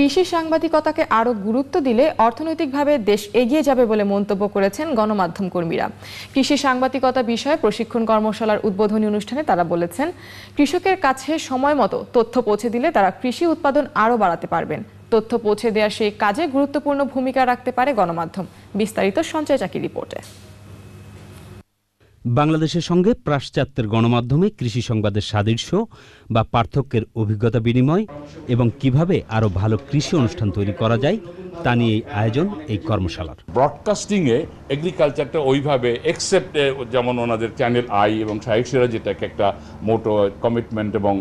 কৃষি সাংবাদিকতাকে আরও গুরুত্ব দিলে অর্থনৈতিকভাবে দেশ এগিয়ে যাবে বলে মন্তব্য করেছেন গণমাধ্যম কর্মীরা। কৃষি সাংবাদিকতা বিষয়ে প্রশিক্ষণ কর্মশালার উদ্বোধনী অনুষ্ঠানে তারা বলেছেন, কৃষকের কাছে সময় মতো তথ্য পৌঁছে দিলে তারা কৃষি উৎপাদন আরও বাড়াতে পারবেন। তথ্য পৌঁছে দেওয়ার সেই কাজে গুরুত্বপূর্ণ ভূমিকা রাখতে পারে গণমাধ্যম। বিস্তারিত সঞ্চয় চাকি রিপোর্টে। বাংলাদেশের সঙ্গে পাশ্চাত্যের গণমাধ্যমে কৃষি সংবাদের সাদৃশ্য বা পার্থক্যের অভিজ্ঞতা বিনিময় এবং কীভাবে আরও ভালো কৃষি অনুষ্ঠান তৈরি করা যায় তা নিয়ে আয়োজন এই কর্মশালার। ব্রডকাস্টিং এ এগ্রিকালচারটা ওইভাবে এক্সেপ্ট যেমন ওনাদের চ্যানেল আই এবং সাহেবসিরা যেটাকে একটা মোটো কমিটমেন্ট এবং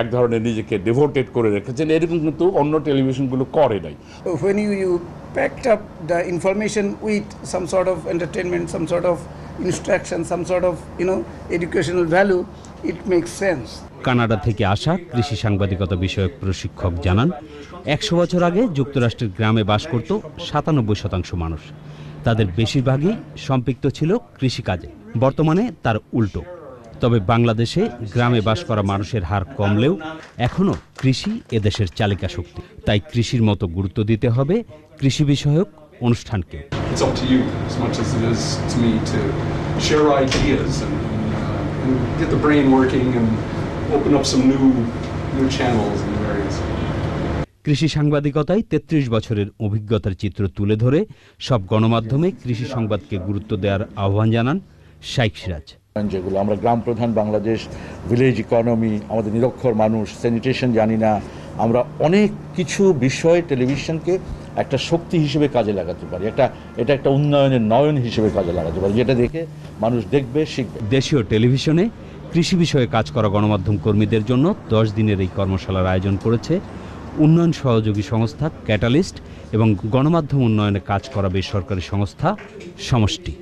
এক ধরনের নিজেকে ডেভোটেড করে রেখেছেন। এরকম কিন্তু অন্য টেলিভিশনগুলো করে নাই। When you you packed up the information with some sort of entertainment some sort of instruction some sort of you know educational value it make sense Canada থেকে আসা কৃষি সাংবাদিকতা বিষয়ক প্রশিক্ষক জানান একশো বছর আগে যুক্তরাষ্ট্রের গ্রামে বাস করত সাতানব্বই শতাংশ মানুষ। তাদের বেশিরভাগই সম্পৃক্ত ছিল কৃষিকাজে। বর্তমানে তার উল্টো। তবে বাংলাদেশে গ্রামে বাস করা মানুষের হার কমলেও এখনও কৃষি এদেশের চালিকা শক্তি। তাই কৃষির মতো গুরুত্ব দিতে হবে কৃষি বিষয়ক অনুষ্ঠানকে share ideas and, uh, and get the brain working and open up some new new channels and areas. কৃষি সাংবাদিকতায় ৩৩ বছরের অভিজ্ঞতার চিত্র তুলে ধরে সব গণমাধ্যমে কৃষি সংবাদকে গুরুত্ব দেওয়ার আহ্বান জানান শাইখ সিরাজ যেগুলো আমরা গ্রাম প্রধান বাংলাদেশ ভিলেজ ইকোনমি আমাদের নিরক্ষর মানুষ স্যানিটেশন জানি না আমরা অনেক কিছু বিষয় টেলিভিশনকে একটা শক্তি হিসেবে কাজে লাগাতে পারি একটা এটা একটা উন্নয়নের নয়ন হিসেবে কাজে লাগাতে পারি যেটা দেখে মানুষ দেখবে শিখবে দেশীয় টেলিভিশনে কৃষি বিষয়ে কাজ করা গণমাধ্যম কর্মীদের জন্য দশ দিনের এই কর্মশালার আয়োজন করেছে উন্নয়ন সহযোগী সংস্থা ক্যাটালিস্ট এবং গণমাধ্যম উন্নয়নে কাজ করা বেসরকারি সংস্থা সমষ্টি।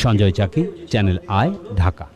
Sanjay Chaki, channel I, Dhaka.